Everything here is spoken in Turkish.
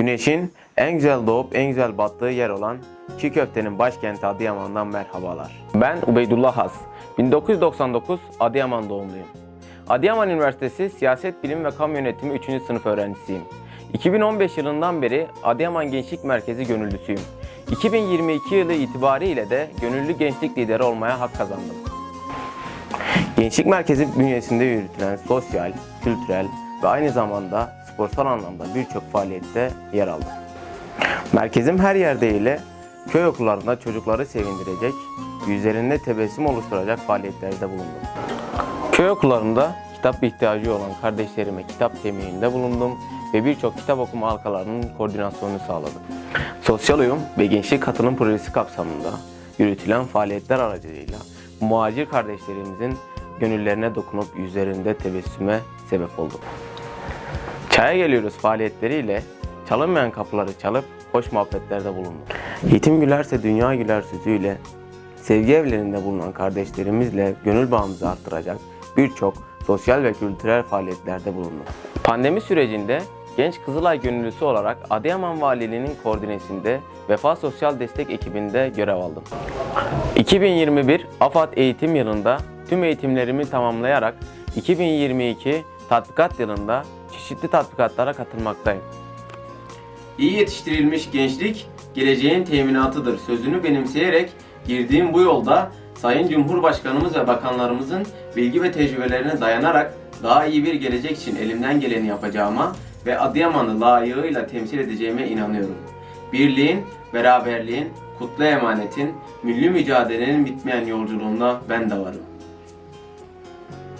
Güneşin en güzel doğup en güzel battığı yer olan çiğ köftenin başkenti Adıyaman'dan merhabalar. Ben Ubeydullah Has. 1999 Adıyaman doğumluyum. Adıyaman Üniversitesi Siyaset Bilimi ve Kamu Yönetimi 3. sınıf öğrencisiyim. 2015 yılından beri Adıyaman Gençlik Merkezi gönüllüsüyüm. 2022 yılı itibariyle de gönüllü gençlik lideri olmaya hak kazandım. Gençlik Merkezi bünyesinde yürütülen sosyal, kültürel ve aynı zamanda sporsal anlamda birçok faaliyette yer aldım. Merkezim her yerde ile köy okullarında çocukları sevindirecek, yüzlerinde tebessüm oluşturacak faaliyetlerde bulundum. Köy okullarında kitap ihtiyacı olan kardeşlerime kitap temininde bulundum ve birçok kitap okuma halkalarının koordinasyonunu sağladım. Sosyal uyum ve gençlik katılım projesi kapsamında yürütülen faaliyetler aracılığıyla muhacir kardeşlerimizin gönüllerine dokunup yüzlerinde tebessüme sebep oldum. Çaya geliyoruz faaliyetleriyle çalınmayan kapıları çalıp hoş muhabbetlerde bulundum. Yetim gülerse dünya güler sözüyle sevgi evlerinde bulunan kardeşlerimizle gönül bağımızı arttıracak birçok sosyal ve kültürel faaliyetlerde bulundum. Pandemi sürecinde Genç Kızılay Gönüllüsü olarak Adıyaman Valiliğinin koordinesinde Vefa Sosyal Destek ekibinde görev aldım. 2021 AFAD eğitim yılında tüm eğitimlerimi tamamlayarak 2022 tatbikat yılında çeşitli tatbikatlara katılmaktayım. İyi yetiştirilmiş gençlik geleceğin teminatıdır sözünü benimseyerek girdiğim bu yolda Sayın Cumhurbaşkanımız ve bakanlarımızın bilgi ve tecrübelerine dayanarak daha iyi bir gelecek için elimden geleni yapacağıma ve Adıyaman'ı layığıyla temsil edeceğime inanıyorum. Birliğin, beraberliğin, kutlu emanetin, milli mücadelenin bitmeyen yolculuğunda ben de varım.